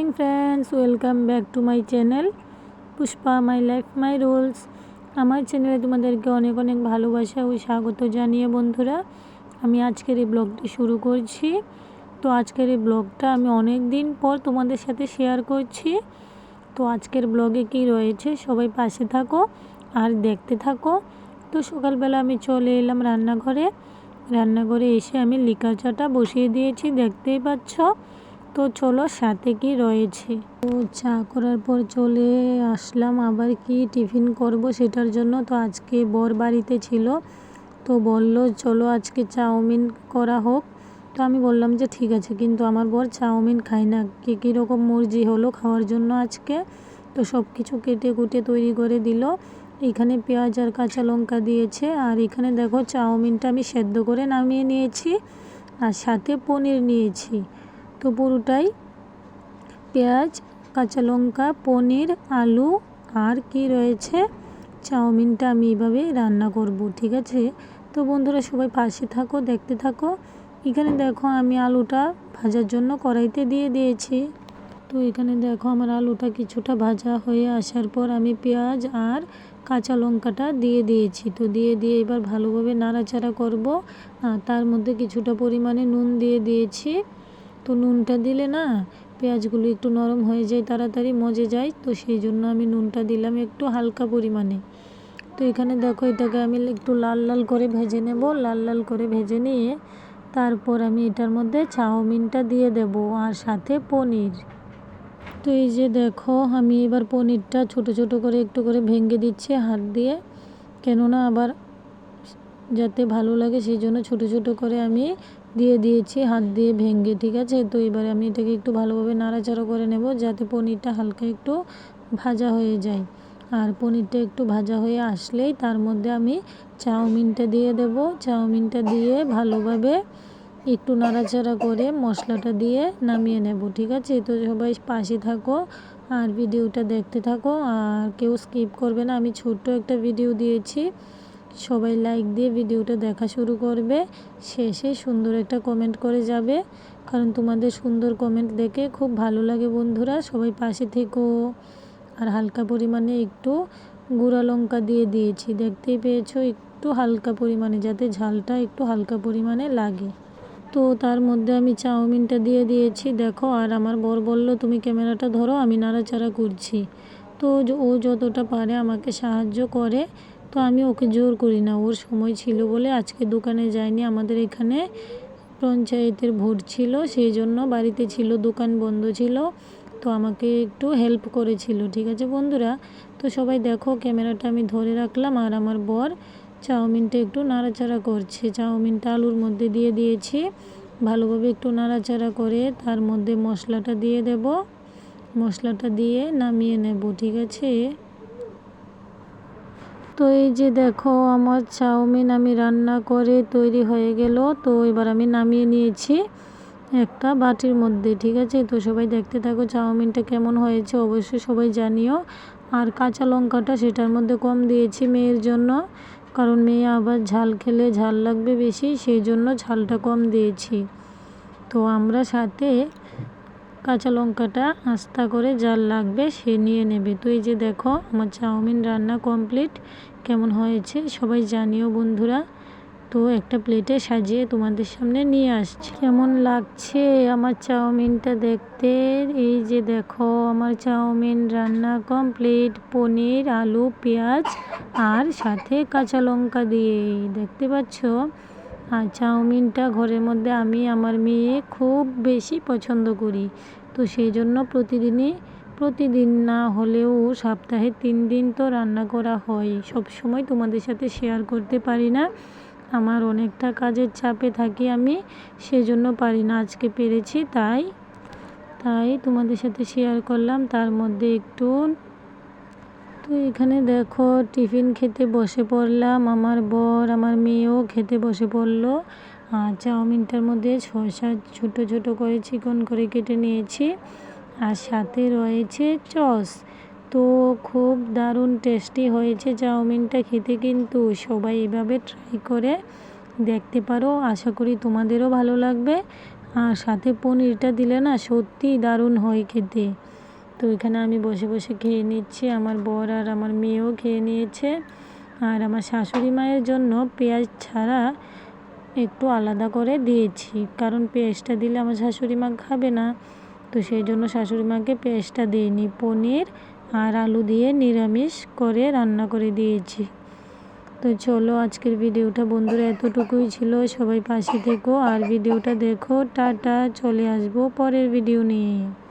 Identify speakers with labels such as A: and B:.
A: Morning friends welcome back to my channel Pushpa my life my rules আমার চ্যানেলে তোমাদেরকে অনেক অনেক ভালোবাসা ও স্বাগত জানিয়ে, বন্ধুরা, আমি আজকের এই ব্লগটি শুরু করছি। তো আজকের এই ব্লগটা আমি অনেক দিন পর তোমাদের সাথে শেয়ার করছি। তো আজকের ব্লগে কি রয়েছে, সবাই পাশে থাকো আর দেখতে থাকো। তো সকালবেলা আমি চলে এলাম রান্নাঘরে। রান্নাঘরে এসে আমি লিকা চাটা বসিয়ে দিয়েছি, দেখতেই পাচ্ছ। তো চলো সাথে কি রয়েছে। তো চা করার পর চলে আসলাম, আবার কি টিফিন করব সেটার জন্য। তো আজকে বর বাড়িতে ছিল, তো বলল, চলো আজকে চাউমিন করা হোক। তো আমি বললাম যে, ঠিক আছে। কিন্তু আমার বর চাউমিন খায় না। কে কীরকম মর্জি হলো খাওয়ার জন্য আজকে? তো সব কিছু কেটে কুটে তৈরি করে দিল। এখানে পেঁয়াজ আর কাঁচা লঙ্কা দিয়েছে। আর এখানে দেখো চাউমিনটা আমি সেদ্ধ করে নামিয়ে নিয়েছি। আর সাথে পনির নিয়েছি। তো পুরোটাই পেঁয়াজ, কাঁচা লঙ্কা, পনির, আলু আর কি রয়েছে? চাউমিনটা আমি এইভাবে রান্না করব, ঠিক আছে? তো বন্ধুরা সবাই পাশে থাকো, দেখতে থাকো। এখানে দেখো আমি আলুটা ভাজার জন্য কড়াইতে দিয়ে দিয়েছি। তো এখানে দেখো আমার আলুটা কিছুটা ভাজা হয়ে আসার পর আমি পেঁয়াজ আর কাঁচা লঙ্কাটা দিয়ে দিয়েছি। তো দিয়ে দিয়ে এবার ভালোভাবে নাড়াচাড়া করব। তার মধ্যে কিছুটা পরিমাণে নুন দিয়ে দিয়েছি। তো নুনটা দিলে না পেঁয়াজগুলো একটু নরম হয়ে যায়, তাড়াতাড়ি মজে যায়। তো সেই জন্য আমি নুনটা দিলাম একটু হালকা পরিমাণে। তো এখানে দেখো, এটাকে আমি একটু লাল লাল করে ভেজে নেব। লাল লাল করে ভেজে নিয়ে তারপর আমি এটার মধ্যে চাউমিনটা দিয়ে দেব আর সাথে পনির। তো এই যে দেখো, আমি এবার পনিরটা ছোট ছোট করে একটু করে ভেঙে দিচ্ছি হাত দিয়ে। কেননা আবার যাতে ভালো লাগে, সেই জন্য ছোট ছোট করে আমি দিয়ে দিয়েছি, হাত দিয়ে ভেঙে, ঠিক আছে? তো এবারে আমি এটাকে একটু ভালোভাবে নাড়াচাড়া করে নেব যাতে পনিরটা হালকা একটু ভাজা হয়ে যায়। আর পনিরটা একটু ভাজা হয়ে আসলেই তার মধ্যে আমি চাউমিনটা দিয়ে দেব। চাউমিনটা দিয়ে ভালোভাবে একটু নাড়াচাড়া করে মশলাটা দিয়ে নামিয়ে নেব, ঠিক আছে? তো সবাই পাশে থাকো আর ভিডিওটা দেখতে থাকো। আর কেউ স্কিপ করবে না, আমি ছোট্ট একটা ভিডিও দিয়েছি। সবাই লাইক দিয়ে ভিডিওটা দেখা শুরু করবে। শেষে সুন্দর একটা কমেন্ট করে যাবে। কারণ তোমাদের সুন্দর কমেন্ট দেখে খুব ভালো লাগে বন্ধুরা। সবাই পাশে থেকো। আর হালকা পরিমাণে একটু গুঁড়া লঙ্কা দিয়ে দিয়েছি। দেখতেই পেয়েছ, একটু হালকা পরিমাণে, যাতে ঝালটা একটু হালকা পরিমাণে লাগে। তো তার মধ্যে আমি চাউমিনটা দিয়ে দিয়েছি। দেখো, আর আমার বর বলল, তুমি ক্যামেরাটা ধরো, আমি নাড়াচাড়া করছি। তো ও যতটা পারে আমাকে সাহায্য করে। তো আমি ওকে জোর করি না। ওর সময় ছিল বলে আজকে দোকানে যায়নি। আমাদের এখানে পঞ্চায়েতের ভোট ছিল, সেই জন্য বাড়িতে ছিল, দোকান বন্ধ ছিল। তো আমাকে একটু হেল্প করেছিল, ঠিক আছে বন্ধুরা? তো সবাই দেখো, ক্যামেরাটা আমি ধরে রাখলাম। আর আমার বর চাউমিনটা একটু নাড়াচাড়া করছে। চাউমিনটা আলুর মধ্যে দিয়ে দিয়েছি। ভালোভাবে একটু নাড়াচাড়া করে তার মধ্যে মশলাটা দিয়ে দেব। মশলাটা দিয়ে নামিয়ে নেব, ঠিক আছে? তো এই যে দেখো, আমার চাউমিন আমি রান্না করে তৈরি হয়ে গেল। তো এবার আমি নামিয়ে নিয়েছি একটা বাটির মধ্যে, ঠিক আছে? তো সবাই দেখতে থাকো চাউমিনটা কেমন হয়েছে, অবশ্যই সবাই জানিও। আর কাঁচা লঙ্কাটা সেটার মধ্যে কম দিয়েছি মেয়ের জন্য, কারণ মেয়ে আবার ঝাল খেলে ঝাল লাগবে বেশি, সেই জন্য ঝালটা কম দিয়েছি। তো আমরা সাথে কাঁচা লঙ্কাটা আস্তা করে জাল লাগবে, সে নিয়ে নেবে। তো এই যে দেখো, আমার চাউমিন রান্না কমপ্লিট। কেমন হয়েছে সবাই জানিও বন্ধুরা। তো একটা প্লেটে সাজিয়ে তোমাদের সামনে নিয়ে আসছি। কেমন লাগছে আমার চাউমিনটা দেখতে? এই যে দেখো, আমার চাউমিন রান্না কমপ্লিট। পনির, আলু, পেঁয়াজ আর সাথে কাঁচা লঙ্কা দিয়ে। দেখতে পাচ্ছ? আর চাউমিনটা ঘরের মধ্যে আমি আমার মেয়ে খুব বেশি পছন্দ করি। তো সেই জন্য প্রতিদিনই, প্রতিদিন না হলেও সপ্তাহে তিন দিন তো রান্না করা হয়। সব সময় তোমাদের সাথে শেয়ার করতে পারি না। আমার অনেকটা কাজের চাপে থাকি আমি, সেজন্য পারি না। আজকে পেরেছি, তাই তাই তোমাদের সাথে শেয়ার করলাম। তার মধ্যে একটু তো এখানে দেখো, টিফিন খেতে বসে পড়লাম। আমার বর, আমার মেয়েও খেতে বসে পড়ল। আর চাউমিনটার মধ্যে শসা ছোটো ছোটো করে চিকন করে কেটে নিয়েছি। আর সাথে রয়েছে চস। তো খুব দারুণ টেস্টি হয়েছে চাউমিনটা খেতে কিন্তু। সবাই এভাবে ট্রাই করে দেখতে পারো। আশা করি তোমাদেরও ভালো লাগবে। আর সাথে পনিরটা দিলে না সত্যিই দারুণ হয় খেতে। তো এখানে আমি বসে বসে খেয়ে নিচ্ছি। আমার বর আর আমার মেয়েও খেয়ে নিয়েছে। আর আমার শাশুড়ি মায়ের জন্য পেঁয়াজ ছাড়া একটু আলাদা করে দিয়েছি। কারণ পেঁয়াজটা দিলে আমার শাশুড়ি মা খাবে না। তো সেই জন্য শাশুড়ি মাকে পেঁয়াজটা দিইনি। পনির আর আলু দিয়ে নিরামিষ করে রান্না করে দিয়েছি। তো চলো আজকের ভিডিওটা বন্ধুরা এতটুকুই ছিল। সবাই পাশে থেকো। আর ভিডিওটা দেখো। টাটা। চলে আসব পরের ভিডিও নিয়ে।